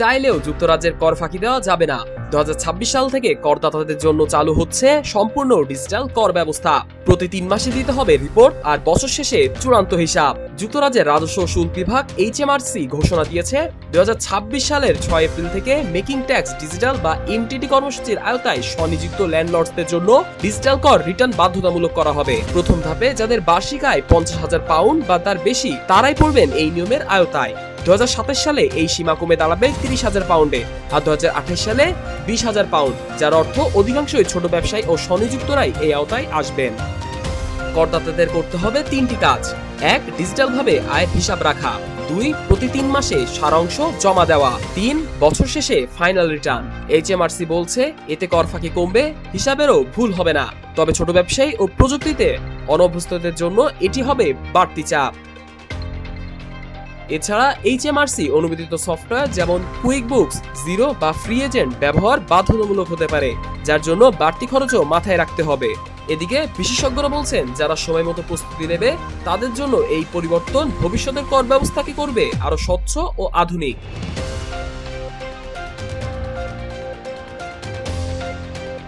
চাইলেও যুক্তরাজ্যের কর ফাঁকি দেওয়া যাবে না। দুহাজার ছাব্বিশ সাল থেকে করদাতাদের জন্য চালু হচ্ছে সম্পূর্ণ ডিজিটাল কর ব্যবস্থা। প্রতি তিন মাসে দিতে হবে রিপোর্ট আর বছর শেষে চূড়ান্ত হিসাব। যুক্তরাজ্যের রাজস্ব শুল্ক বিভাগ এইচএমআরসি ঘোষণা দিয়েছে, দুহাজার ছাব্বিশ সালের ছয় এপ্রিল থেকে মেকিং ট্যাক্স ডিজিটাল বা এমটিডি কর্মসূচির আওতায় স্বনিযুক্ত ল্যান্ডলর্ডসদের জন্য ডিজিটাল কর রিটার্ন বাধ্যতামূলক করা হবে। প্রথম ধাপে যাদের বার্ষিক আয় পঞ্চাশ হাজার পাউন্ড বা তার বেশি, তারাই পড়বেন এই নিয়মের আওতায়। দু হাজার সাতাশ সালে এই সীমা কমে দাঁড়াবে তিরিশ হাজার পাউন্ডে আর দু সালে বিশ হাজার পাউন্ড, যার অর্থ অধিকাংশই ছোট ব্যবসায়ী ও স্বনিযুক্তরাই এই আওতায় আসবেন। করদাতাদের করতে হবে তিনটি কাজ। এক, ডিজিটালভাবে আয়ের হিসাব রাখা। দুই, প্রতি তিন মাসে সারাংশ জমা দেওয়া। তিন, বছর শেষে ফাইনাল রিটার্ন। এইচএমআরসি বলছে, এতে কর ফাঁকি কমবে, হিসাবেরও ভুল হবে না। তবে ছোট ব্যবসায়ী ও প্রযুক্তিতে অনভ্যস্তদের জন্য এটি হবে বাড়তি চাপ। এছাড়া এইচ এম আর সি অনুমোদিত সফটওয়্যার যেমন কুইক বুকস জিরো বা ফ্রি এজেন্ট ব্যবহার বাধ্যতামূলক হতে পারে, যার জন্য বাড়তি খরচও মাথায় রাখতে হবে। এদিকে বিশেষজ্ঞরা বলছেন, যারা সময় মতো প্রস্তুতি নেবে, তাদের জন্য এই পরিবর্তন ভবিষ্যতের কর ব্যবস্থাকে করবে? আরও স্বচ্ছ ও আধুনিক।